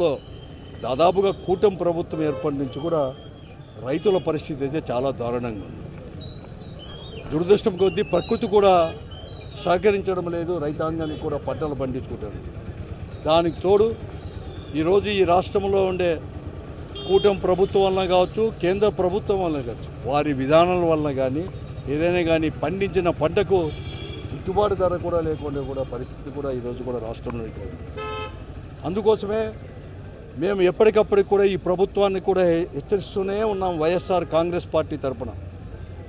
లో దాదాపుగా కూటమి ప్రభుత్వం ఏర్పడి నుంచి కూడా రైతుల పరిస్థితి అయితే చాలా దారుణంగా ఉంది. దురదృష్టం కొద్దీ ప్రకృతి కూడా సహకరించడం లేదు రైతాంగానికి కూడా పంటలు పండించుకుంటాడు దానికి తోడు ఈరోజు ఈ రాష్ట్రంలో ఉండే కూటమి ప్రభుత్వం వలన కావచ్చు కేంద్ర ప్రభుత్వం వలన కావచ్చు వారి విధానాల వలన కానీ ఏదైనా కానీ పండించిన పంటకు గిట్టుబాటు ధర కూడా లేకుండా కూడా పరిస్థితి కూడా ఈరోజు కూడా రాష్ట్రంలో ఉంది. అందుకోసమే మేము ఎప్పటికప్పటికి కూడా ఈ ప్రభుత్వాన్ని కూడా హెచ్చరిస్తూనే ఉన్నాం వైఎస్ఆర్ కాంగ్రెస్ పార్టీ తరపున.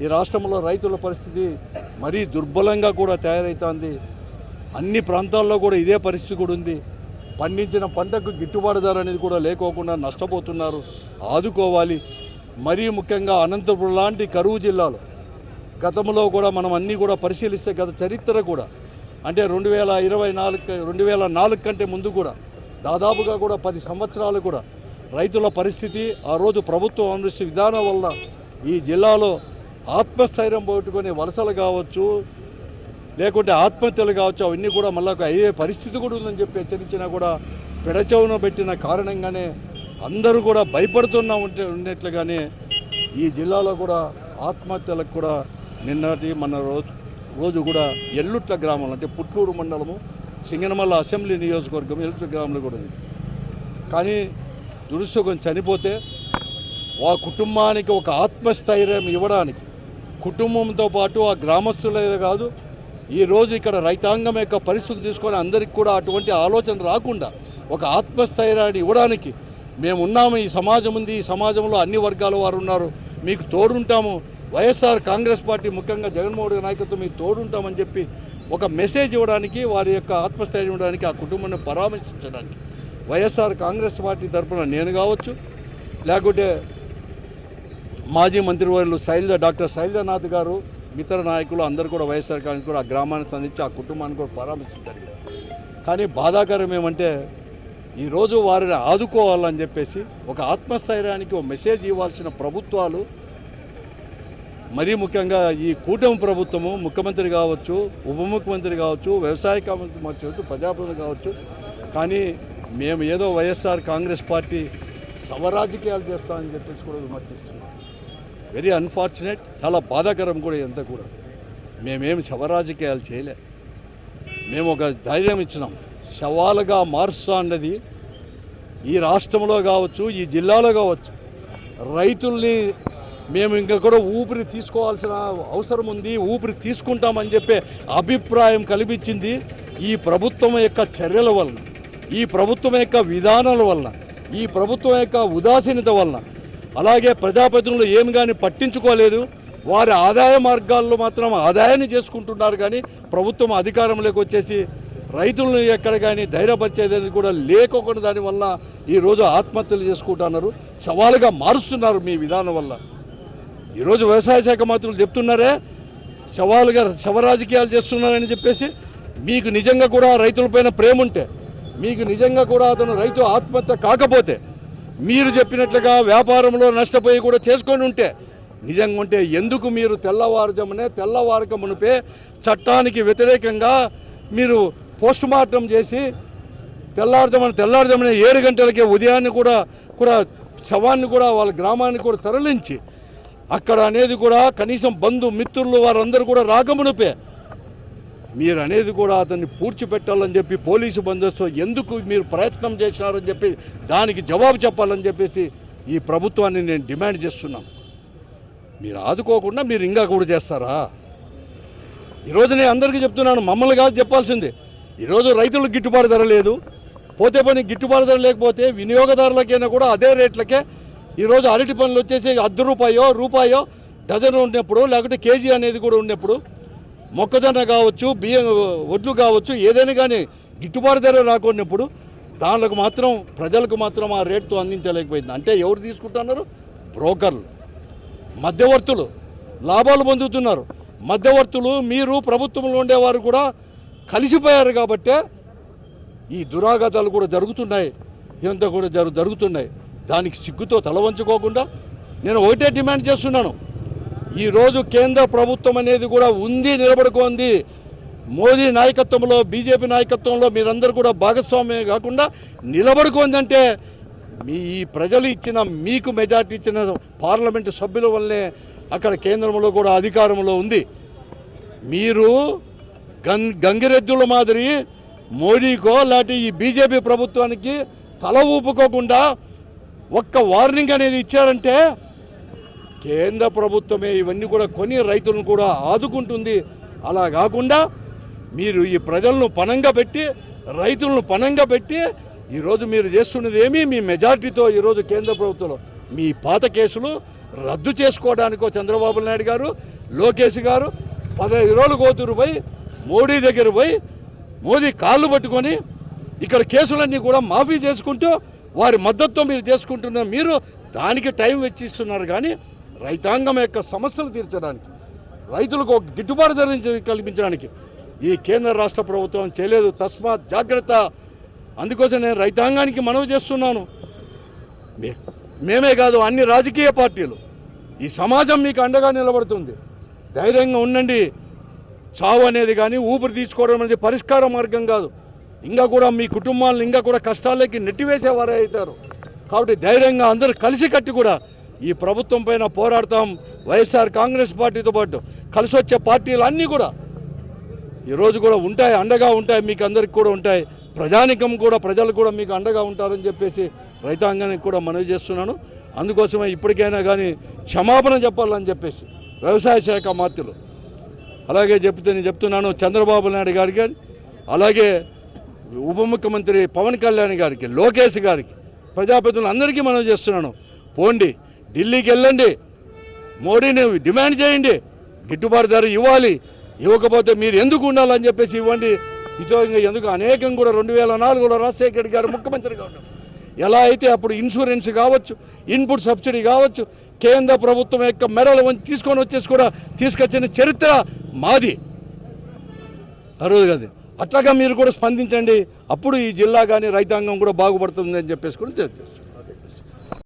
ఈ రాష్ట్రంలో రైతుల పరిస్థితి మరీ దుర్బలంగా కూడా తయారవుతోంది అన్ని ప్రాంతాల్లో కూడా ఇదే పరిస్థితి కూడా ఉంది. పండించిన పంటకు గిట్టుబాటు ధర అనేది కూడా లేకోకుండా నష్టపోతున్నారు. ఆదుకోవాలి. మరీ ముఖ్యంగా అనంతపురం లాంటి కరువు జిల్లాలో గతంలో కూడా మనం అన్నీ కూడా పరిశీలిస్తే గత చరిత్ర కూడా అంటే రెండు వేల ఇరవై నాలుగు రెండు వేల నాలుగు కంటే ముందు కూడా దాదాపుగా కూడా పది సంవత్సరాలు కూడా రైతుల పరిస్థితి ఆ రోజు ప్రభుత్వం అనుసరించిన విధానం వల్ల ఈ జిల్లాలో ఆత్మస్థైర్యం పోగొట్టుకునే వలసలు కావచ్చు లేకుంటే ఆత్మహత్యలు కావచ్చు అవన్నీ కూడా మళ్ళీ అయ్యే పరిస్థితి కూడా ఉందని చెప్పి హెచ్చరించినా కూడా పెడచవున పెట్టిన కారణంగానే అందరూ కూడా భయపడుతున్నా ఉంటే ఉన్నట్లుగానే ఈ జిల్లాలో కూడా ఆత్మహత్యలకు కూడా నిన్నటి మన రోజు రోజు కూడా ఎల్లుట్ల గ్రామం అంటే పుట్లూరు మండలము సింగనమల్ల అసెంబ్లీ నియోజకవర్గం ఎల్లుట్ల గ్రామంలో కూడా ఉంది. కానీ దురుసుకొని చనిపోతే ఆ కుటుంబానికి ఒక ఆత్మస్థైర్యం ఇవ్వడానికి కుటుంబంతో పాటు ఆ గ్రామస్తులే కాదు ఈరోజు ఇక్కడ రైతాంగం యొక్క పరిస్థితి తీసుకొని అందరికి కూడా అటువంటి ఆలోచన రాకుండా ఒక ఆత్మస్థైర్యాన్ని ఇవ్వడానికి మేము ఉన్నాము. ఈ సమాజం ఉంది. ఈ సమాజంలో అన్ని వర్గాల వారు ఉన్నారు. మీకు తోడుంటాము. వైఎస్ఆర్ కాంగ్రెస్ పార్టీ ముఖ్యంగా జగన్మోహన్ నాయకత్వం మీకు తోడుంటామని చెప్పి ఒక మెసేజ్ ఇవ్వడానికి వారి యొక్క ఆత్మస్థైర్యం ఇవ్వడానికి ఆ కుటుంబాన్ని పరామర్శించడానికి. వైఎస్ఆర్ కాంగ్రెస్ పార్టీ తరఫున నేను కావచ్చు లేకుంటే మాజీ మంత్రివర్యులు శైలజ డాక్టర్ శైలజనాథ్ గారు ఇతర నాయకులు అందరూ కూడా వైఎస్ఆర్ కాంగ్రెస్ కూడా ఆ గ్రామాన్ని సంధించి ఆ కుటుంబాన్ని కూడా పరామర్శించారు కానీ బాధాకరం ఏమంటే ఈరోజు వారిని ఆదుకోవాలని చెప్పేసి ఒక ఆత్మస్థైర్యానికి ఒక మెసేజ్ ఇవ్వాల్సిన ప్రభుత్వాలు మరీ ముఖ్యంగా ఈ కూటమి ప్రభుత్వము ముఖ్యమంత్రి కావచ్చు ఉప ముఖ్యమంత్రి కావచ్చు వ్యవసాయ మంత్రి కావచ్చు ప్రజాప్రతినిధి కావచ్చు. కానీ మేము ఏదో వైఎస్ఆర్ కాంగ్రెస్ పార్టీ సవరాజకీయాలు చేస్తామని చెప్పేసి కూడా విమర్శిస్తున్నాం. వెరీ అన్ఫార్చునేట్ చాలా బాధాకరం కూడా ఎంత కూడా. మేమేమి శవరాజకీయాలు చేయలే. మేము ఒక ధైర్యం ఇచ్చినాం. శవాలుగా మారుస్తా అన్నది ఈ రాష్ట్రంలో కావచ్చు ఈ జిల్లాలో కావచ్చు. రైతుల్ని మేము ఇంకా కూడా ఊపిరి తీసుకోవాల్సిన అవసరం ఉంది ఊపిరి తీసుకుంటామని చెప్పే అభిప్రాయం కల్పించింది ఈ ప్రభుత్వం యొక్క చర్యల వలన ఈ ప్రభుత్వం యొక్క విధానాల వలన ఈ ప్రభుత్వం యొక్క ఉదాసీనత వలన. అలాగే ప్రజాప్రతినిధులు ఏమి కానీ పట్టించుకోలేదు వారి ఆదాయ మార్గాల్లో మాత్రం ఆదాయాన్ని చేసుకుంటున్నారు కానీ ప్రభుత్వం అధికారంలోకి వచ్చేసి రైతులను ఎక్కడ కానీ ధైర్యపరిచేది కూడా లేకోకుండా దానివల్ల ఈరోజు ఆత్మహత్యలు చేసుకుంటున్నారు సవాలుగా మారుస్తున్నారు మీ విధానం వల్ల. ఈరోజు వ్యవసాయ శాఖ మంత్రులు చెప్తున్నారే సవాలుగా శవరాజకీయాలు చేస్తున్నారని చెప్పేసి మీకు నిజంగా కూడా రైతులపైన ప్రేమ ఉంటే మీకు నిజంగా కూడా అతను రైతు ఆత్మహత్య కాకపోతే మీరు చెప్పినట్లుగా వ్యాపారంలో నష్టపోయి కూడా చేసుకొని ఉంటే నిజంగా ఉంటే ఎందుకు మీరు తెల్లవారుజామునే తెల్లవారక మునిపే చట్టానికి వ్యతిరేకంగా మీరు పోస్ట్ మార్టం చేసి తెల్లారుజామున తెల్లారుజామున ఏడు గంటలకే ఉదయాన్ని కూడా కూడా శవాన్ని కూడా వాళ్ళ గ్రామాన్ని కూడా తరలించి అక్కడ అనేది కూడా కనీసం బంధు మిత్రులు వారందరూ కూడా రాగమునిపే. మీరు అనేది కూడా అతన్ని పూడ్చిపెట్టాలని చెప్పి పోలీసు బందోబస్తు ఎందుకు మీరు ప్రయత్నం చేసినారని చెప్పి దానికి జవాబు చెప్పాలని చెప్పేసి ఈ ప్రభుత్వాన్ని నేను డిమాండ్ చేస్తున్నాను మీరు ఆదుకోకుండా మీరు ఇంకా కూడా చేస్తారా? ఈరోజు నేను అందరికీ చెప్తున్నాను మమ్మల్ని కాదు చెప్పాల్సింది. ఈరోజు రైతులకు గిట్టుబాటు ధర లేదు. పోతే పని గిట్టుబాటు ధర లేకపోతే వినియోగదారులకైనా కూడా అదే రేట్లకే ఈరోజు అరటి పనులు వచ్చేసి అర్ధ రూపాయో రూపాయో డజన్ ఉన్నప్పుడు లేకుంటే కేజీ అనేది కూడా ఉన్నప్పుడు మొక్కజొన్న కావచ్చు బియ్యం ఒడ్లు కావచ్చు ఏదైనా కానీ గిట్టుబాటు ధర రాకున్నప్పుడు దానికి మాత్రం ప్రజలకు మాత్రం ఆ రేట్తో అందించలేకపోయింది. అంటే ఎవరు తీసుకుంటున్నారు? బ్రోకర్లు. మధ్యవర్తులు. లాభాలు పొందుతున్నారు. మధ్యవర్తులు మీరు ప్రభుత్వంలో ఉండేవారు కూడా కలిసిపోయారు కాబట్టే ఈ దురాఘాతాలు కూడా జరుగుతున్నాయి. ఇదంతా కూడా జరు జరుగుతున్నాయి. దానికి సిగ్గుతో తల వంచుకోకుండా నేను ఒకటే డిమాండ్ చేస్తున్నాను. ఈరోజు కేంద్ర ప్రభుత్వం అనేది కూడా ఉంది నిలబడుకోంది. మోదీ నాయకత్వంలో బీజేపీ నాయకత్వంలో మీరందరూ కూడా భాగస్వామ్యం కాకుండా నిలబడుకుందంటే మీ ఈ ప్రజలు ఇచ్చిన మీకు మెజార్టీ ఇచ్చిన పార్లమెంటు సభ్యుల వల్లే అక్కడ కేంద్రంలో కూడా అధికారంలో ఉంది. మీరు గం గంగిరెద్దుల మాదిరి మోడీకో లాంటి ఈ బీజేపీ ప్రభుత్వానికి తల ఊపుకోకుండా ఒక్క వార్నింగ్ అనేది ఇచ్చారంటే కేంద్ర ప్రభుత్వమే ఇవన్నీ కూడా కొని రైతులను కూడా ఆదుకుంటుంది. అలా కాకుండా మీరు ఈ ప్రజలను పనంగా పెట్టి రైతులను పనంగా పెట్టి ఈరోజు మీరు చేస్తున్నది ఏమీ? మీ మెజార్టీతో ఈరోజు కేంద్ర ప్రభుత్వంలో మీ పాత కేసులు రద్దు చేసుకోవడానికో చంద్రబాబు నాయుడు గారు లోకేష్ గారు పదహైదు రోజులు కోతురు పోయి మోడీ దగ్గర పోయి మోదీ కాళ్ళు పట్టుకొని ఇక్కడ కేసులన్నీ కూడా మాఫీ చేసుకుంటూ వారి మద్దతు మీరు చేసుకుంటున్న మీరు దానికి టైం వెచ్చిస్తున్నారు కానీ రైతాంగం యొక్క సమస్యలు తీర్చడానికి రైతులకు ఒక గిట్టుబాటు ధర కల్పించడానికి ఈ కేంద్ర రాష్ట్ర ప్రభుత్వం చేయలేదు. తస్మాత్ జాగ్రత్త. అందుకోసం నేను రైతాంగానికి మనవి చేస్తున్నాను. మే- మేమే కాదు అన్ని రాజకీయ పార్టీలు ఈ సమాజం మీకు అండగా నిలబడుతుంది. ధైర్యంగా ఉండండి. చావు అనేది కానీ ఊపిరి తీసుకోవడం అనేది పరిష్కార మార్గం కాదు. ఇంకా కూడా మీ కుటుంబాలను ఇంకా కూడా కష్టాలకి నెట్టివేసేవారే అవుతారు. కాబట్టి ధైర్యంగా అందరూ కలిసి కట్టి కూడా ఈ ప్రభుత్వం పైన పోరాడతాం. వైఎస్ఆర్ కాంగ్రెస్ పార్టీతో పాటు కలిసి వచ్చే పార్టీలు అన్నీ కూడా ఈరోజు కూడా ఉంటాయి అండగా ఉంటాయి మీకు అందరికి కూడా ఉంటాయి. ప్రజానికం కూడా ప్రజలు కూడా మీకు అండగా ఉంటారని చెప్పేసి రైతాంగానికి కూడా మనవి చేస్తున్నాను. అందుకోసమే ఇప్పటికైనా కానీ క్షమాపణ చెప్పాలని చెప్పేసి వ్యవసాయ శాఖ మాత్రులు అలాగే చెప్తే నేను చెప్తున్నాను చంద్రబాబు నాయుడు గారికి. అలాగే ఉప ముఖ్యమంత్రి పవన్ కళ్యాణ్ గారికి లోకేష్ గారికి ప్రజాప్రతినిధులు అందరికీ మనం చేస్తున్నాను. పోండి ఢిల్లీకి వెళ్ళండి. మోడీని డిమాండ్ చేయండి. గిట్టుబాటు ధర ఇవ్వాలి. ఇవ్వకపోతే మీరు ఎందుకు ఉండాలని చెప్పేసి ఇవ్వండి. ఇదో ఇంకా ఎందుకు అనేకం కూడా రెండు వేల నాలుగులో రాజశేఖర రెడ్డి గారు ముఖ్యమంత్రిగా ఉన్నారు. ఎలా అయితే అప్పుడు ఇన్సూరెన్స్ కావచ్చు ఇన్పుట్ సబ్సిడీ కావచ్చు కేంద్ర ప్రభుత్వం యొక్క మెడలు తీసుకొని వచ్చేసి కూడా తీసుకొచ్చిన చరిత్ర మాది. అరువు కదా. అట్లాగా మీరు కూడా స్పందించండి. అప్పుడు ఈ జిల్లా కానీ రైతాంగం కూడా బాగుపడుతుంది అని చెప్పేసి కూడా తెలియజేస్తాం